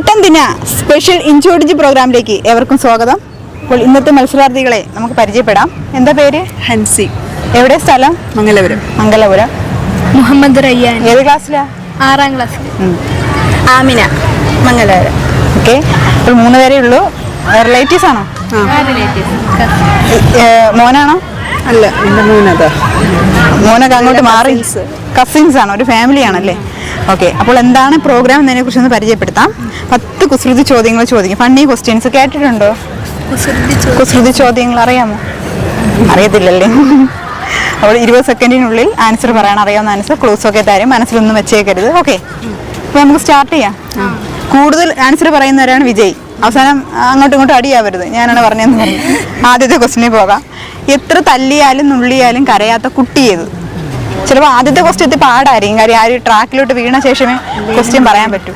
എട്ടാം ദിന സ്പെഷ്യൽ ഇൻചോടിഞ്ച് പ്രോഗ്രാമിലേക്ക് ഏവർക്കും സ്വാഗതം. അപ്പോൾ ഇന്നത്തെ മത്സരാർത്ഥികളെ നമുക്ക് പരിചയപ്പെടാം. എന്താ പേര്? ഹൻസി. എവിടെ സ്ഥലം? മംഗലപുരം. മംഗലപുരം. മുഹമ്മദ് റയ്യാൻ. ഏത് ക്ലാസ്സിലാ? ആറാം ക്ലാസ് ആമിന. മംഗലപുരം. ഓക്കെ. അപ്പോൾ മൂന്ന് പേരേ ഉള്ളൂ. റിലേറ്റീവ്സ് ആണോ? മോനാണോ? അല്ല. എന്റെ മോനൊക്കെ അങ്ങോട്ട് മാറി. കസിൻസ് ആണ്? ഒരു ഫാമിലി ആണല്ലേ? ഓക്കെ അപ്പോൾ എന്താണ് പ്രോഗ്രാം എന്നതിനെ കുറിച്ച് ഒന്ന് പരിചയപ്പെടുത്താം. പത്ത് കുസൃതി ചോദ്യങ്ങൾ ചോദിക്കും. ഫണ്ണി ക്വസ്റ്റ്യൻസ് കേട്ടിട്ടുണ്ടോ? കുസൃതി ചോദ്യങ്ങൾ അറിയാമോ? അറിയത്തില്ലല്ലേ? അപ്പോൾ ഇരുപത് സെക്കൻഡിനുള്ളിൽ ആൻസർ പറയണം. അറിയാവുന്ന ആൻസർ ക്ലോസ് ഒക്കെ തരും. മനസ്സിലൊന്നും വെച്ചേക്കരുത്. ഓക്കെ അപ്പോൾ നമുക്ക് സ്റ്റാർട്ട് ചെയ്യാം. കൂടുതൽ ആൻസർ പറയുന്നവരാണ് വിജയ്. അവസാനം അങ്ങോട്ടും ഇങ്ങോട്ടും അടിയാവരുത്. ഞാനാണ് പറഞ്ഞതെന്ന് പറഞ്ഞു. ആദ്യത്തെ ക്വസ്റ്റിനിൽ പോകാം. എത്ര തല്ലിയാലും നുള്ളിയാലും കരയാത്ത കുട്ടി ഏത്? ചിലപ്പോൾ ആദ്യത്തെ ക്വസ്റ്റ്യൻ പാടായിരിക്കും. കാര്യം ആ ഒരു ട്രാക്കിലോട്ട് വീണ ശേഷമേ ക്വസ്റ്റ്യൻ പറയാൻ പറ്റൂ.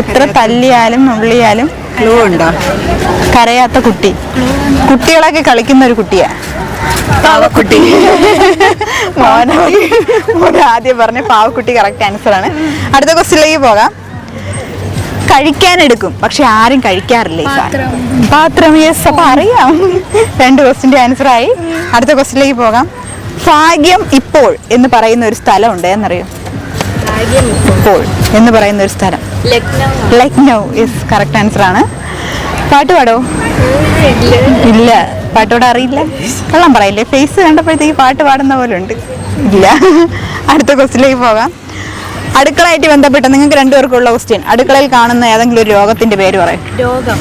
എത്ര തല്ലിയാലും നുള്ളിയാലും ക്ലൂ ഉണ്ടോ? കരയാത്ത കുട്ടി. കുട്ടികളൊക്കെ കളിക്കുന്ന ഒരു കുട്ടിയാ. പാവക്കുട്ടി. മോനെ ആദ്യം പറഞ്ഞ പാവക്കുട്ടി കറക്റ്റ് ആൻസർ ആണ്. അടുത്ത ക്വസ്റ്റിലേക്ക് പോകാം. കഴിക്കാൻ എടുക്കും പക്ഷെ ആരും കഴിക്കാറില്ല പാത്രം. യെസ് അപ്പൊ അറിയാം. രണ്ട് ക്വസ്റ്റിന്റെ ആൻസർ ആയി. അടുത്ത ക്വസ്റ്റിലേക്ക് പോകാം. ഭാഗ്യം ഇപ്പോൾ എന്ന് പറയുന്ന ഒരു സ്ഥലമുണ്ട് എന്നറിയോ? ഇപ്പോൾ. എന്ന് പറയുന്ന ഒരു സ്ഥലം. ലക്നൗ. ഇസ് കറക്റ്റ് ആൻസർ ആണ്. പാട്ട് പാടോ? ഇല്ല. പാട്ടോട് അറിയില്ല. കള്ളം പറയില്ലേ? ഫേസ് കണ്ടപ്പോഴത്തേക്ക് പാട്ട് പാടുന്ന പോലെ ഉണ്ട് ഇല്ല. അടുത്ത ക്വസ്റ്റിലേക്ക് പോകാം. അടുക്കളയായിട്ട് ബന്ധപ്പെട്ട നിങ്ങൾക്ക് രണ്ടുപേർക്കുള്ള ക്വസ്റ്റ്യൻ അടുക്കളയിൽ കാണുന്ന ഏതെങ്കിലും ഒരു രോഗത്തിന്റെ പേര് പറയും. രോഗം.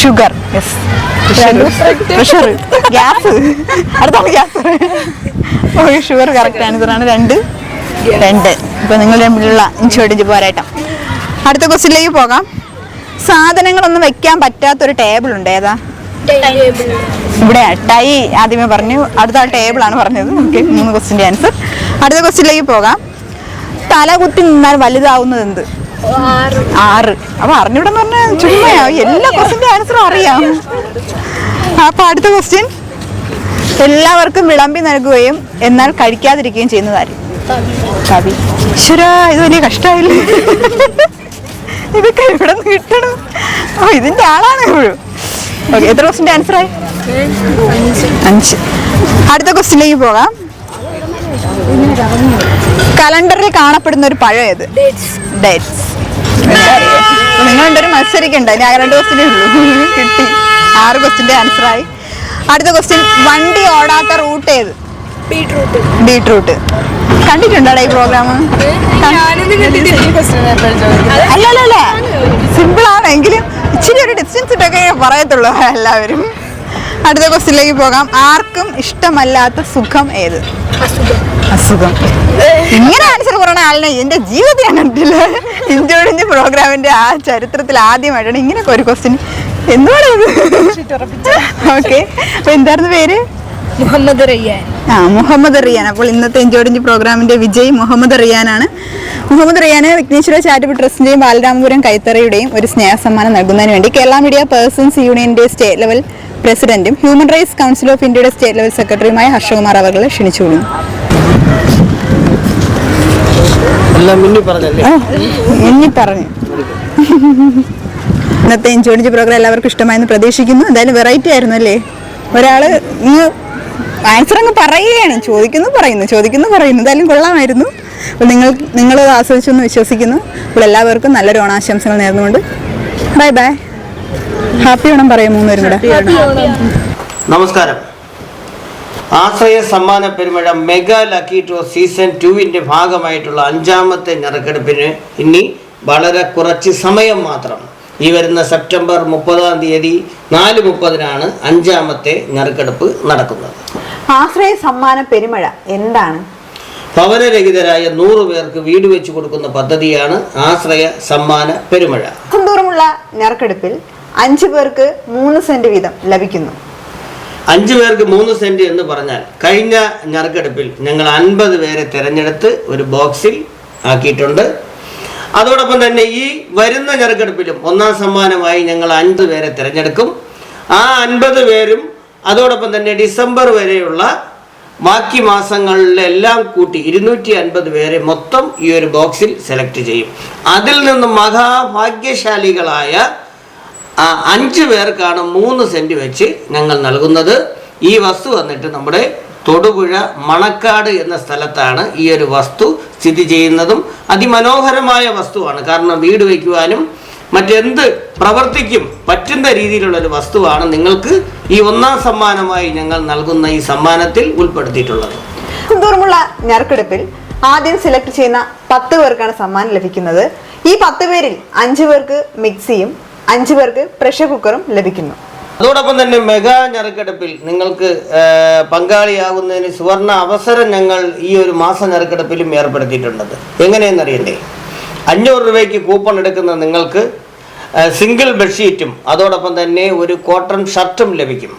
ഷുഗർ യെസ് പ്രഷർ ഗ്യാസ് അടുത്താണ് gas okay sugar correct answer ആണ്. രണ്ട്. രണ്ട്. ഇപ്പൊ നിങ്ങൾ തമ്മിലുള്ള ഇൻഷോർട്ടിഞ്ച് പോരാട്ടം. അടുത്ത ക്വസ്റ്റിലേക്ക് പോകാം. സാധനങ്ങളൊന്നും വെക്കാൻ പറ്റാത്തൊരു ടേബിൾ ഉണ്ട്. ഏതാ? ഇവിടെ ടൈ ആദ്യമേ പറഞ്ഞു. അടുത്ത ടേബിൾ ആണ് പറഞ്ഞത്. ഓക്കെ മൂന്ന് ക്വസ്റ്റിന്റെ ആൻസർ അടുത്ത ക്വസ്റ്റിലേക്ക് പോകാം. തല കുത്തി നിന്നാൽ വലുതാവുന്നത് എന്ത്? ആറ്. അപ്പൊ അറിഞ്ഞൂടെന്ന് പറഞ്ഞാൽ ചുമ്മാ എല്ലാ ക്വസ്റ്റിന്റെ ആൻസറും അറിയാം. അപ്പൊ അടുത്ത ക്വസ്റ്റ്യൻ എല്ലാവർക്കും വിളമ്പി നൽകുകയും എന്നാൽ കഴിക്കാതിരിക്കുകയും ചെയ്യുന്നതാര് കവി. ഈശ്വരാ ഇത് വലിയ കഷ്ടമായില്ലേ ഇതൊക്കെ ഇവിടെ നിന്ന് കിട്ടണം? ഓ ഇതിന്റെ ആളാണ് എപ്പോഴും ഓക്കെ എത്ര ക്വസ്റ്റിന്റെ ആൻസർ ആയി? അഞ്ച്. അടുത്ത ക്വസ്റ്റിനിലേക്ക് പോകാം. കലണ്ടറിൽ കാണപ്പെടുന്ന ഒരു പഴം ഏത്? ഡേറ്റ്സ് നിങ്ങൾ മത്സരിക്കണ്ട. ഞാൻ രണ്ട് ക്വസ്റ്റിനേ ഉള്ളൂ. കിട്ടി. ആറ് ക്വസ്റ്റിന്റെ ആൻസറായി ആയി. അടുത്ത ക്വസ്റ്റ്യൻ വണ്ടി ഓടാത്ത റൂട്ട് ഏത്? ബീട്രൂട്ട്. കണ്ടിട്ടുണ്ടോടാ ഈ പ്രോഗ്രാം അല്ല അല്ല അല്ല. സിമ്പിൾ ആണ്. എങ്കിലും ഇച്ചിരി ഒരു ഡിസ്റ്റൻസ് ഇട്ടൊക്കെ പറയത്തുള്ളൂ എല്ലാവരും. അടുത്ത ക്വസ്റ്റിലേക്ക് പോകാം. ആർക്കും ഇഷ്ടമല്ലാത്ത സുഖം ഏത്? അസുഖം ഇങ്ങനെ ആൻസർ പറയണ ആളിനെ എന്റെ ജീവിതത്തിൽ ഞാൻ കണ്ടില്ല ഇഞ്ചോടിഞ്ച് പ്രോഗ്രാമിന്റെ ആ ചരിത്രത്തിൽ ആദ്യമായിട്ടാണ് ഇങ്ങനെ ഒരു ക്വസ്റ്റ്യൻ എന്തുവാണ് ഓക്കെ അപ്പൊ എന്തായിരുന്നു പേര്? മുഹമ്മദ് റിയാൻ. ആ മുഹമ്മദ് റിയാൻ. അപ്പോൾ ഇന്നത്തെ എൻജോയിഞ്ച് പ്രോഗ്രാമിന്റെ വിജയ് മുഹമ്മദ് റിയാനാണ്. മുഹമ്മദ് റിയാന് വിഘ്നേശ്വര ചാരിറ്റബിൾ ട്രസ്റ്റിന്റെയും ബാലരാമപുരം കൈത്തറയുടെയും ഒരു സ്നേഹ സമ്മാനം നൽകുന്നതിന് വേണ്ടി കേരള മീഡിയ പേഴ്സൺസ് യൂണിയന്റെ സ്റ്റേറ്റ് ലെവൽ പ്രസിഡന്റും ഹ്യൂമൻ റൈറ്റ്സ് കൗൺസിൽ ഓഫ് ഇന്ത്യയുടെ സ്റ്റേറ്റ് ലെവൽ സെക്രട്ടറിയുമായ ഹർഷകുമാർ അവകളെ ക്ഷണിച്ചുകൊള്ളുന്നു. പറഞ്ഞു. ഇന്നത്തെ ഇൻഷുറൻസ് പ്രോഗ്രാം എല്ലാവർക്കും ഇഷ്ടമായെന്ന് പ്രതീക്ഷിക്കുന്നു. എന്തായാലും വെറൈറ്റി ആയിരുന്നു അല്ലേ? ഒരാൾ ഇങ്ങ് ആൻസർ അങ്ങ് പറയുകയാണ്. ചോദിക്കുന്നു പറയുന്നു ചോദിക്കുന്നു പറയുന്നു. എന്തായാലും കൊള്ളാമായിരുന്നു. അപ്പോൾ നിങ്ങൾ നിങ്ങൾ ആസ്വദിച്ചു എന്ന് വിശ്വസിക്കുന്നു. അപ്പോൾ എല്ലാവർക്കും നല്ലൊരു ഓണാശംസകൾ നേർന്നുകൊണ്ട്. ബൈ ബൈ ഹാപ്പി ഓണം പറയും മൂന്നുപേരും കൂടെ. നമസ്കാരം. ആശ്രയ സമ്മാന പെരുമഴ മെഗാ ലക്കി ഡ്രോ സീസൺ ടുവിന്റെ ഭാഗമായിട്ടുള്ള അഞ്ചാമത്തെ ഞറക്കെടുപ്പിന് ഇനി വളരെ കുറച്ച് സമയം മാത്രം. ഈ വരുന്ന സെപ്റ്റംബർ മുപ്പതാം തീയതി നാല് മുപ്പതിനാണ് അഞ്ചാമത്തെ ഞറക്കെടുപ്പ് നടക്കുന്നത്. ആശ്രയ സമ്മാന പെരുമഴ എന്താണ്? ഭവനരഹിതരായ നൂറ് പേർക്ക് വീട് വെച്ച് കൊടുക്കുന്ന പദ്ധതിയാണ് ആശ്രയ സമ്മാന പെരുമഴ. മാസം തോറുമുള്ള ഞെറുക്കെടുപ്പിൽ അഞ്ചു പേർക്ക് മൂന്ന് സെന്റ് വീതം ലഭിക്കുന്നു. അഞ്ചു പേർക്ക് മൂന്ന് സെന്റ് എന്ന് പറഞ്ഞാൽ കഴിഞ്ഞ ഞറുക്കെടുപ്പിൽ ഞങ്ങൾ അൻപത് പേരെ തിരഞ്ഞെടുത്ത് ഒരു ബോക്സിൽ ആക്കിയിട്ടുണ്ട്. അതോടൊപ്പം തന്നെ ഈ വരുന്ന ഞറുക്കെടുപ്പിലും ഒന്നാം സമ്മാനമായി ഞങ്ങൾ അഞ്ച് പേരെ തിരഞ്ഞെടുക്കും. ആ അൻപത് പേരും അതോടൊപ്പം തന്നെ ഡിസംബർ വരെയുള്ള ബാക്കി മാസങ്ങളിലെല്ലാം കൂട്ടി ഇരുന്നൂറ്റി അൻപത് പേരെ മൊത്തം ഈ ഒരു ബോക്സിൽ സെലക്ട് ചെയ്യും. അതിൽ നിന്നും മഹാഭാഗ്യശാലികളായ അഞ്ച് പേർക്കാണ് മൂന്ന് സെന്റ് വെച്ച് ഞങ്ങൾ നൽകുന്നത്. ഈ വസ്തു വന്നിട്ട് നമ്മുടെ തൊടുപുഴ മണക്കാട് എന്ന സ്ഥലത്താണ് ഈ ഒരു വസ്തു സ്ഥിതി ചെയ്യുന്നതും അതിമനോഹരമായ വസ്തുവാണ്. കാരണം വീട് വയ്ക്കുവാനും മറ്റെന്ത് പ്രവർത്തിക്കും പറ്റുന്ന രീതിയിലുള്ള ഒരു വസ്തുവാണ് നിങ്ങൾക്ക് ഈ ഒന്നാം സമ്മാനമായി ഞങ്ങൾ നൽകുന്ന ഈ സമ്മാനത്തിൽ ഉൾപ്പെടുത്തിയിട്ടുള്ളത്. തോറുമുള്ള ഞെറുക്കെടുപ്പിൽ ആദ്യം സെലക്ട് ചെയ്യുന്ന പത്ത് പേർക്കാണ് സമ്മാനം ലഭിക്കുന്നത്. ഈ പത്ത് പേരിൽ അഞ്ചു പേർക്ക് മിക്സിയും അഞ്ചു പേർക്ക് പ്രഷർ കുക്കറും ലഭിക്കുന്നു. അതോടൊപ്പം തന്നെ മെഗാ ഞെറുക്കെടുപ്പിൽ നിങ്ങൾക്ക് പങ്കാളിയാകുന്നതിന് സുവർണ അവസരം ഞങ്ങൾ ഈ ഒരു മാസ ഞെറുക്കെടുപ്പിലും ഏർപ്പെടുത്തിയിട്ടുണ്ട് എങ്ങനെയെന്നറിയണ്ടേ അഞ്ഞൂറ് രൂപയ്ക്ക് കൂപ്പൺ എടുക്കുന്ന നിങ്ങൾക്ക് സിംഗിൾ ബെഡ്ഷീറ്റും അതോടൊപ്പം തന്നെ ഒരു കോട്ടൺ ഷർട്ടും ലഭിക്കും.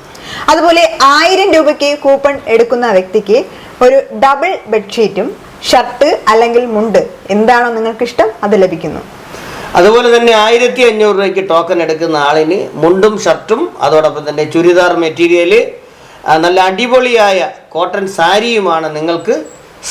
അതുപോലെ ആയിരം രൂപയ്ക്ക് കൂപ്പൺ എടുക്കുന്ന വ്യക്തിക്ക് ഒരു ഡബിൾ ബെഡ്ഷീറ്റും ഷർട്ട് അല്ലെങ്കിൽ മുണ്ട് എന്താണോ നിങ്ങൾക്ക് ഇഷ്ടം അത് ലഭിക്കുന്നു. അതുപോലെ തന്നെ ആയിരത്തി അഞ്ഞൂറ് രൂപയ്ക്ക് ടോക്കൺ എടുക്കുന്ന ആളിന് മുണ്ടും ഷർട്ടും അതോടൊപ്പം തന്നെ ചുരിദാർ മെറ്റീരിയൽ നല്ല അടിപൊളിയായ കോട്ടൺ സാരിയുമാണ് നിങ്ങൾക്ക്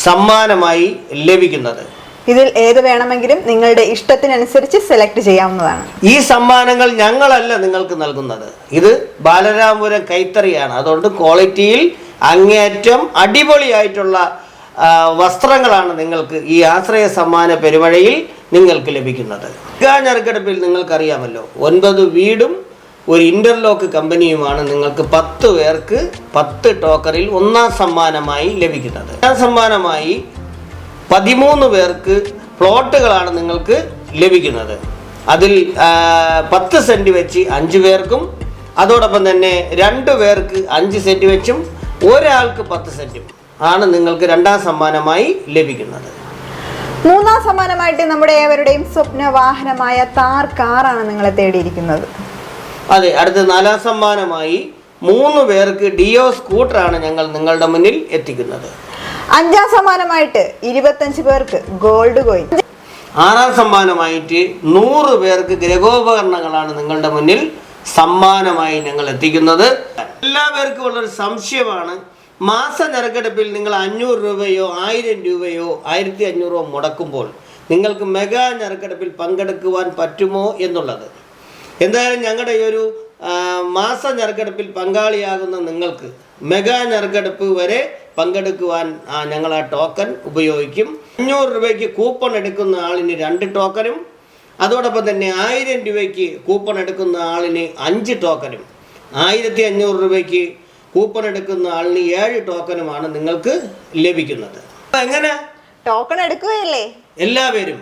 സമ്മാനമായി ലഭിക്കുന്നത്. ഇതിൽ ഏത് വേണമെങ്കിലും നിങ്ങളുടെ ഇഷ്ടത്തിനനുസരിച്ച് സെലക്ട് ചെയ്യാവുന്നതാണ്. ഈ സമ്മാനങ്ങൾ ഞങ്ങളല്ല നിങ്ങൾക്ക് നൽകുന്നത്. ഇത് ബാലരാമപുരം കൈത്തറിയാണ്. അതുകൊണ്ട് ക്വാളിറ്റിയിൽ അങ്ങേയറ്റം അടിപൊളിയായിട്ടുള്ള വസ്ത്രങ്ങളാണ് നിങ്ങൾക്ക് ഈ ആശ്രയ സമ്മാന പെരുമഴയിൽ നിങ്ങൾക്ക് ലഭിക്കുന്നത്. ഞെറുക്കെടുപ്പിൽ നിങ്ങൾക്കറിയാമല്ലോ ഒൻപത് വീടും ഒരു ഇന്റർലോക്ക് കമ്പനിയുമാണ് നിങ്ങൾക്ക് പത്ത് പേർക്ക് പത്ത് ടോക്കറിൽ ഒന്നാം സമ്മാനമായി ലഭിക്കുന്നത്. ഒന്നാം സമ്മാനമായി പതിമൂന്ന് പേർക്ക് പ്ലോട്ടുകളാണ് നിങ്ങൾക്ക് ലഭിക്കുന്നത്. അതിൽ പത്ത് സെന്റ് വെച്ച് അഞ്ച് പേർക്കും അതോടൊപ്പം തന്നെ രണ്ട് പേർക്ക് അഞ്ച് സെന്റ് വെച്ചും ഒരാൾക്ക് പത്ത് സെന്റും ആണ് നിങ്ങൾക്ക് രണ്ടാം സമ്മാനമായി ലഭിക്കുന്നത്. മൂന്നാം സമ്മാനമായിട്ട് നമ്മുടെ ഏവരുടെയും സ്വപ്ന വാഹനമായ താർ കാറാണ് നിങ്ങളെ തേടിയിരിക്കുന്നത്. അതെ അടുത്ത നാലാം സമ്മാനമായി മൂന്ന് പേർക്ക് ഡിയോ സ്കൂട്ടറാണ് ഞങ്ങൾ നിങ്ങളുടെ മുന്നിൽ എത്തിക്കുന്നത്. അഞ്ചാം സമ്മാനമായിട്ട് ഇരുപത്തഞ്ച് പേർക്ക് ഗോൾഡ് കോയിൻ. ആറാം സമ്മാനമായിട്ട് നൂറ് പേർക്ക് ഗ്രഹോപകരണങ്ങളാണ് നിങ്ങളുടെ മുന്നിൽ സമ്മാനമായി ഞങ്ങൾ എത്തിക്കുന്നത്. എല്ലാവർക്കും ഉള്ളൊരു സംശയമാണ് മാസ നിരക്കെടുപ്പിൽ നിങ്ങൾ അഞ്ഞൂറ് രൂപയോ ആയിരം രൂപയോ ആയിരത്തി അഞ്ഞൂറോ മുടക്കുമ്പോൾ നിങ്ങൾക്ക് മെഗാ നിരക്കെടുപ്പിൽ പങ്കെടുക്കുവാൻ പറ്റുമോ എന്നുള്ളത്. എന്തായാലും ഞങ്ങളുടെ ഈ ഒരു മാസ നിരക്കെടുപ്പിൽ പങ്കാളിയാകുന്ന നിങ്ങൾക്ക് മെഗാ നിരക്കെടുപ്പ് വരെ പങ്കെടുക്കുവാൻ ഞങ്ങൾ ആ ടോക്കൺ ഉപയോഗിക്കും. അഞ്ഞൂറ് രൂപയ്ക്ക് കൂപ്പൺ എടുക്കുന്ന ആളിന് രണ്ട് ടോക്കനും അതോടൊപ്പം തന്നെ ആയിരം രൂപയ്ക്ക് കൂപ്പൺ എടുക്കുന്ന ആളിന് അഞ്ച് ടോക്കനും ആയിരത്തി അഞ്ഞൂറ് രൂപയ്ക്ക് കൂപ്പൺ എടുക്കുന്ന ആളിന് ഏഴ് ടോക്കനുമാണ് നിങ്ങൾക്ക് ലഭിക്കുന്നത്. എങ്ങനെ? ടോക്കൺ എടുക്കുകയല്ലേ? എല്ലാവരും